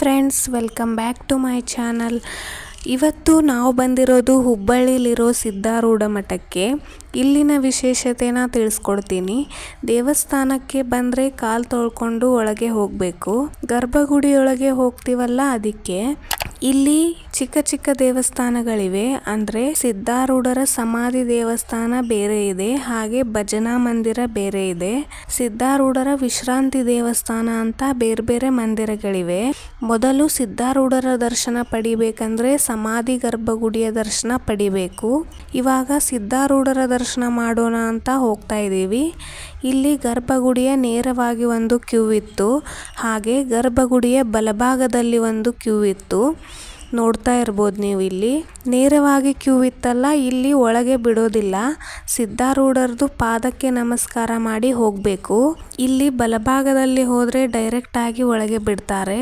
Friends welcome back to my channel ಇವತ್ತು ನಾವು ಬಂದಿರೋದು ಹುಬ್ಬಳ್ಳಿಲಿರೋ ಸಿದ್ಧಾರೂಢ ಮಠಕ್ಕೆ. ಇಲ್ಲಿನ ವಿಶೇಷತೆನ ತಿಳಿಸ್ಕೊಡ್ತೀನಿ. ದೇವಸ್ಥಾನಕ್ಕೆ ಬಂದರೆ ಕಾಲು ತೊಳ್ಕೊಂಡು ಒಳಗೆ ಹೋಗಬೇಕು. ಗರ್ಭಗುಡಿಯೊಳಗೆ ಹೋಗ್ತೀವಲ್ಲ ಅದಕ್ಕೆ. ಇಲ್ಲಿ ಚಿಕ್ಕ ಚಿಕ್ಕ ದೇವಸ್ಥಾನಗಳಿವೆ. ಅಂದರೆ ಸಿದ್ಧಾರೂಢರ ಸಮಾಧಿ ದೇವಸ್ಥಾನ ಬೇರೆ ಇದೆ. ಹಾಗೆ ಭಜನಾ ಮಂದಿರ ಬೇರೆ ಇದೆ. ಸಿದ್ಧಾರೂಢರ ವಿಶ್ರಾಂತಿ ದೇವಸ್ಥಾನ ಅಂತ ಬೇರೆ ಬೇರೆ ಮಂದಿರಗಳಿವೆ. ಮೊದಲು ಸಿದ್ಧಾರೂಢರ ದರ್ಶನ ಪಡಿಬೇಕಂದ್ರೆ ಸಮಾಧಿ ಗರ್ಭಗುಡಿಯ ದರ್ಶನ ಪಡಿಬೇಕು. ಇವಾಗ ಸಿದ್ಧಾರೂಢರ ದರ್ಶನ ಮಾಡೋಣ ಅಂತ ಹೋಗ್ತಾ ಇದ್ದೀವಿ. ಇಲ್ಲಿ ಗರ್ಭಗುಡಿಯ ನೇರವಾಗಿ ಒಂದು ಕ್ಯೂ ಇತ್ತು. ಹಾಗೆ ಗರ್ಭಗುಡಿಯ ಬಲಭಾಗದಲ್ಲಿ ಒಂದು ಕ್ಯೂ ಇತ್ತು. ನೋಡ್ತಾ ಇರ್ಬೋದು ನೀವು ಇಲ್ಲಿ. ನೇರವಾಗಿ ಕ್ಯೂ ಇತ್ತಲ್ಲ, ಇಲ್ಲಿ ಒಳಗೆ ಬಿಡೋದಿಲ್ಲ. ಸಿದ್ಧಾರೂಢರದು ಪಾದಕ್ಕೆ ನಮಸ್ಕಾರ ಮಾಡಿ ಹೋಗಬೇಕು. ಇಲ್ಲಿ ಬಲಭಾಗದಲ್ಲಿ ಹೋದರೆ ಡೈರೆಕ್ಟಾಗಿ ಒಳಗೆ ಬಿಡ್ತಾರೆ.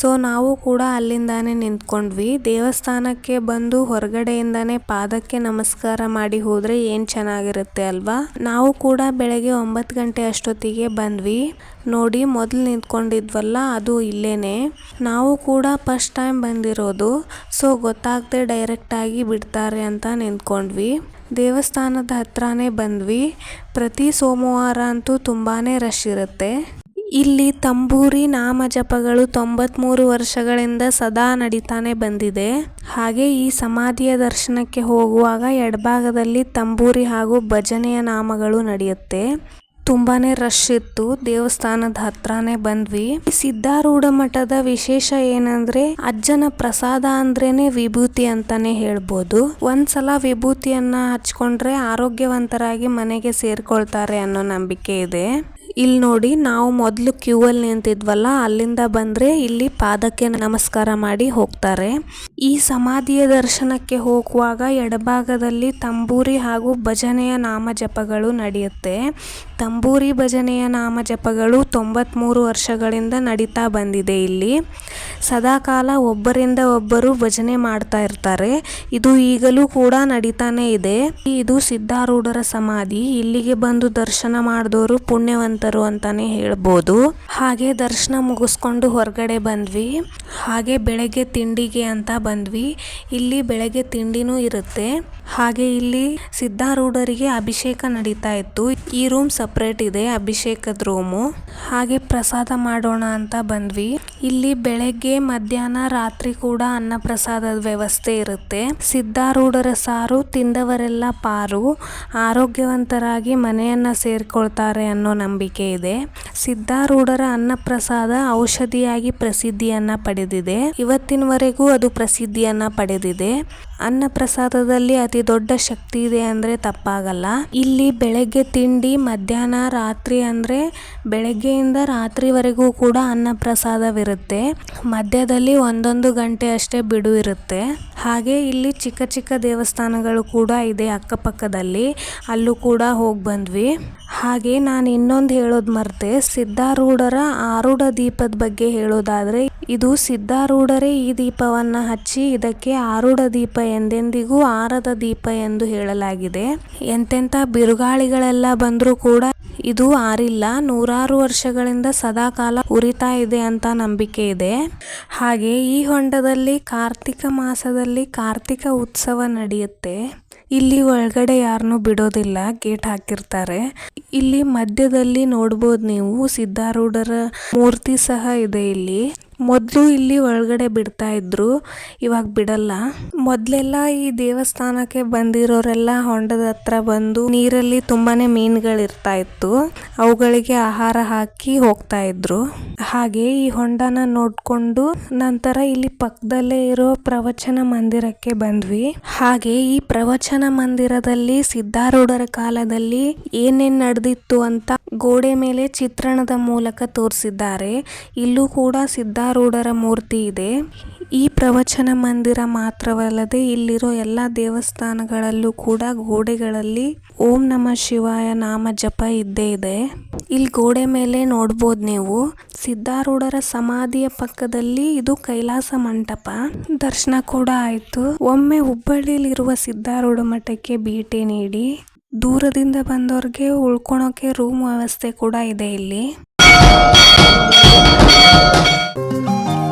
ಸೊ ನಾವು ಕೂಡ ಅಲ್ಲಿಂದಾನೆ ನಿಂತ್ಕೊಂಡ್ವಿ. ದೇವಸ್ಥಾನಕ್ಕೆ ಬಂದು ಹೊರಗಡೆಯಿಂದಾನೆ ಪಾದಕ್ಕೆ ನಮಸ್ಕಾರ ಮಾಡಿ ಹೋದರೆ ಏನು ಚೆನ್ನಾಗಿರುತ್ತೆ ಅಲ್ವಾ? ನಾವು ಕೂಡ ಬೆಳಗ್ಗೆ ಒಂಬತ್ತು ಗಂಟೆ ಅಷ್ಟೊತ್ತಿಗೆ ಬಂದ್ವಿ. ನೋಡಿ, ಮೊದಲು ನಿಂತ್ಕೊಂಡಿದ್ವಲ್ಲ, ಅದು ಇಲ್ಲೇನೆ. ನಾವು ಕೂಡ ಫಸ್ಟ್ ಟೈಮ್ ಬಂದಿರೋದು. ಸೊ ಗೊತ್ತಾಗದೆ ಡೈರೆಕ್ಟಾಗಿ ಬಿಡ್ತಾರೆ ಅಂತ ನಿಂತ್ಕೊಂಡ್ವಿ ದೇವಸ್ಥಾನದ ಹತ್ರನೇ ಬಂದ್ವಿ. ಪ್ರತಿ ಸೋಮವಾರ ಅಂತೂ ತುಂಬಾ ರಶ್ ಇರುತ್ತೆ. ಇಲ್ಲಿ ತಂಬೂರಿ ನಾಮಜಪಗಳು ತೊಂಬತ್ಮೂರು ವರ್ಷಗಳಿಂದ ಸದಾ ನಡೀತಾನೆ ಬಂದಿದೆ. ಹಾಗೆ ಈ ಸಮಾಧಿಯ ದರ್ಶನಕ್ಕೆ ಹೋಗುವಾಗ ಎಡಭಾಗದಲ್ಲಿ ತಂಬೂರಿ ಹಾಗೂ ಭಜನೆಯ ನಾಮಗಳು ನಡೆಯುತ್ತೆ. ತುಂಬಾನೇ ರಶ್ ಇತ್ತು. ದೇವಸ್ಥಾನದ ಹತ್ರನೇ ಬಂದ್ವಿ. ಸಿದ್ಧಾರೂಢ ಮಠದ ವಿಶೇಷ ಏನಂದ್ರೆ ಅಜ್ಜನ ಪ್ರಸಾದ ಅಂದ್ರೇನೆ ವಿಭೂತಿ ಅಂತಾನೆ ಹೇಳ್ಬೋದು. ಒಂದ್ಸಲ ವಿಭೂತಿಯನ್ನ ಹಚ್ಕೊಂಡ್ರೆ ಆರೋಗ್ಯವಂತರಾಗಿ ಮನೆಗೆ ಸೇರ್ಕೊಳ್ತಾರೆ ಅನ್ನೋ ನಂಬಿಕೆ ಇದೆ. ಇಲ್ಲಿ ನೋಡಿ, ನಾವು ಮೊದಲು ಕ್ಯೂ ಅಲ್ಲಿ ನಿಂತಿದ್ವಲ್ಲ, ಅಲ್ಲಿಂದ ಬಂದ್ರೆ ಇಲ್ಲಿ ಪಾದಕ್ಕೆ ನಮಸ್ಕಾರ ಮಾಡಿ ಹೋಗ್ತಾರೆ. ಈ ಸಮಾಧಿಯ ದರ್ಶನಕ್ಕೆ ಹೋಗುವಾಗ ಎಡಭಾಗದಲ್ಲಿ ತಂಬೂರಿ ಹಾಗೂ ಭಜನೆಯ ನಾಮ ಜಪಗಳು ನಡೆಯುತ್ತೆ. ತಂಬೂರಿ ಭಜನೆಯ ನಾಮ ಜಪಗಳು ತೊಂಬತ್ಮೂರು ವರ್ಷಗಳಿಂದ ನಡೀತಾ ಬಂದಿದೆ ಇಲ್ಲಿ. ಸದಾಕಾಲ ಒಬ್ಬರಿಂದ ಒಬ್ಬರು ಭಜನೆ ಮಾಡ್ತಾ ಇರ್ತಾರೆ. ಇದು ಈಗಲೂ ಕೂಡ ನಡೀತಾನೆ ಇದೆ. ಇದು ಸಿದ್ಧಾರೂಢರ ಸಮಾಧಿ. ಇಲ್ಲಿಗೆ ಬಂದು ದರ್ಶನ ಮಾಡಿದವರು ಪುಣ್ಯವಂತರು ಅಂತಾನೆ ಹೇಳ್ಬೋದು. ಹಾಗೆ ದರ್ಶನ ಮುಗಿಸ್ಕೊಂಡು ಹೊರಗಡೆ ಬಂದ್ವಿ. ಹಾಗೆ ಬೆಳಗ್ಗೆ ತಿಂಡಿಗೆ ಅಂತ ಬಂದ್ವಿ. ಇಲ್ಲಿ ಬೆಳಗ್ಗೆ ತಿಂಡಿನೂ ಇರುತ್ತೆ. ಹಾಗೆ ಇಲ್ಲಿ ಸಿದ್ಧಾರೂಢರಿಗೆ ಅಭಿಷೇಕ ನಡೀತಾ ಇತ್ತು. ಈ ರೂಮ್ ಸಪ್ರೇಟ್ ಇದೆ, ಅಭಿಷೇಕದ ರೂಮು ಹಾಗೆ ಪ್ರಸಾದ ಮಾಡೋಣ ಅಂತ ಬಂದ್ವಿ. ಇಲ್ಲಿ ಬೆಳಗ್ಗೆ, ಮಧ್ಯಾಹ್ನ, ರಾತ್ರಿ ಕೂಡ ಅನ್ನ ಪ್ರಸಾದದ ವ್ಯವಸ್ಥೆ ಇರುತ್ತೆ. ಸಿದ್ಧಾರೂಢರ ಸಾರು, ತಿಂದವರೆಲ್ಲ ಪಾರು, ಆರೋಗ್ಯವಂತರಾಗಿ ಮನೆಯನ್ನ ಸೇರ್ಕೊಳ್ತಾರೆ ಅನ್ನೋ ನಂಬಿಕೆ ಇದೆ. ಸಿದ್ಧಾರೂಢರ ಅನ್ನ ಪ್ರಸಾದ ಔಷಧಿಯಾಗಿ ಪ್ರಸಿದ್ಧಿಯನ್ನ ಪಡೆದಿದೆ. ಇವತ್ತಿನವರೆಗೂ ಅದು ಪ್ರಸಿದ್ಧಿಯನ್ನ ಪಡೆದಿದೆ. ಅನ್ನ ಪ್ರಸಾದದಲ್ಲಿ ಅತಿ ದೊಡ್ಡ ಶಕ್ತಿ ಇದೆ ಅಂದ್ರೆ ತಪ್ಪಾಗಲ್ಲ. ಇಲ್ಲಿ ಬೆಳಗ್ಗೆ ತಿಂಡಿ, ಮಧ್ಯಾಹ್ನ ರಾತ್ರಿ ಅಂದ್ರೆ ಬೆಳಗ್ಗೆಯಿಂದ ರಾತ್ರಿವರೆಗೂ ಕೂಡ ಅನ್ನ ಪ್ರಸಾದವಿರುತ್ತೆ ಮಧ್ಯದಲ್ಲಿ ಒಂದೊಂದು ಗಂಟೆ ಅಷ್ಟೇ ಬಿಡು ಇರುತ್ತೆ. ಹಾಗೆ ಇಲ್ಲಿ ಚಿಕ್ಕ ಚಿಕ್ಕ ದೇವಸ್ಥಾನಗಳು ಕೂಡ ಇದೆ ಅಕ್ಕಪಕ್ಕದಲ್ಲಿ. ಅಲ್ಲೂ ಕೂಡ ಹೋಗಿ ಬಂದ್ವಿ. ಹಾಗೆ ನಾನು ಇನ್ನೊಂದು ಹೇಳೋದು ಮರ್ತೆ, ಸಿದ್ಧಾರೂಢರ ಆರೂಢ ದೀಪದ ಬಗ್ಗೆ ಹೇಳೋದಾದರೆ, ಇದು ಸಿದ್ಧಾರೂಢರೇ ಈ ದೀಪವನ್ನು ಹಚ್ಚಿ ಇದಕ್ಕೆ ಆರೂಢ ದೀಪ ಎಂದೆಂದಿಗೂ ಆರದ ದೀಪ ಎಂದು ಹೇಳಲಾಗಿದೆ. ಎಂತೆಂಥ ಬಿರುಗಾಳಿಗಳೆಲ್ಲ ಬಂದರೂ ಕೂಡ ಇದು ಆರಿಲ್ಲ, ನೂರಾರು ವರ್ಷಗಳಿಂದ ಸದಾಕಾಲ ಉರಿತಾ ಇದೆ ಅಂತ ನಂಬಿಕೆ ಇದೆ. ಹಾಗೆ ಈ ಹೊಂಡದಲ್ಲಿ ಕಾರ್ತಿಕ ಮಾಸದಲ್ಲಿ ಕಾರ್ತಿಕ ಉತ್ಸವ ನಡೆಯುತ್ತೆ. ಇಲ್ಲಿ ಒಳಗಡೆ ಯಾರನ್ನು ಬಿಡೋದಿಲ್ಲ, ಗೇಟ್ ಹಾಕಿರ್ತಾರೆ. ಇಲ್ಲಿ ಮಧ್ಯದಲ್ಲಿ ನೋಡಬಹುದು ನೀವು, ಸಿದ್ಧಾರೂಢರ ಮೂರ್ತಿ ಸಹ ಇದೆ ಇಲ್ಲಿ. ಮೊದಲು ಇಲ್ಲಿ ಒಳಗಡೆ ಬಿಡ್ತಾ ಇದ್ರು, ಇವಾಗ ಬಿಡಲ್ಲ. ಮೊದಲೆಲ್ಲ ಈ ದೇವಸ್ಥಾನಕ್ಕೆ ಬಂದಿರೋರೆಲ್ಲ ಹೊಂಡದ ಹತ್ರ ಬಂದು ನೀರಲ್ಲಿ ತುಂಬಾನೇ ಮೀನುಗಳಿರ್ತಾ ಇತ್ತು. ಅವುಗಳಿಗೆ ಆಹಾರ ಹಾಕಿ ಹೋಗ್ತಾ ಇದ್ರು. ಹಾಗೆ ಈ ಹೊಂಡನ ನೋಡ್ಕೊಂಡು ನಂತರ ಇಲ್ಲಿ ಪಕ್ಕದಲ್ಲೇ ಇರೋ ಪ್ರವಚನ ಮಂದಿರಕ್ಕೆ ಬಂದ್ವಿ. ಹಾಗೆ ಈ ಪ್ರವಚನ ಮಂದಿರದಲ್ಲಿ ಸಿದ್ಧಾರೂಢರ ಕಾಲದಲ್ಲಿ ಏನೇನ್ ನಡೆದಿತ್ತು ಅಂತ ಗೋಡೆ ಮೇಲೆ ಚಿತ್ರಣದ ಮೂಲಕ ತೋರಿಸಿದ್ದಾರೆ. ಇಲ್ಲೂ ಕೂಡ ಸಿದ್ಧಾರೂಢರ ಮೂರ್ತಿ ಇದೆ. ಈ ಪ್ರವಚನ ಮಂದಿರ ಮಾತ್ರವಲ್ಲದೆ ಇಲ್ಲಿರೋ ಎಲ್ಲ ದೇವಸ್ಥಾನಗಳಲ್ಲೂ ಕೂಡ ಗೋಡೆಗಳಲ್ಲಿ ಓಂ ನಮ ಶಿವಾಯ ನಾಮ ಜಪ ಇದ್ದೇ ಇದೆ. ಇಲ್ಲಿ ಗೋಡೆ ಮೇಲೆ ನೋಡ್ಬೋದು ನೀವು. ಸಿದ್ಧಾರೂಢರ ಸಮಾಧಿಯ ಪಕ್ಕದಲ್ಲಿ ಇದು ಕೈಲಾಸ ಮಂಟಪ. ದರ್ಶನ ಕೂಡ ಆಯ್ತು. ಒಮ್ಮೆ ಹುಬ್ಬಳ್ಳಿಯಲ್ಲಿರುವ ಸಿದ್ಧಾರೂಢ ಮಠಕ್ಕೆ ಭೇಟಿ ನೀಡಿ. ದೂರದಿಂದ ಬಂದವ್ರಿಗೆ ಉಳ್ಕೊಳೋಕೆ ರೂಮ್ ವ್ಯವಸ್ಥೆ ಕೂಡ ಇದೆ ಇಲ್ಲಿ. you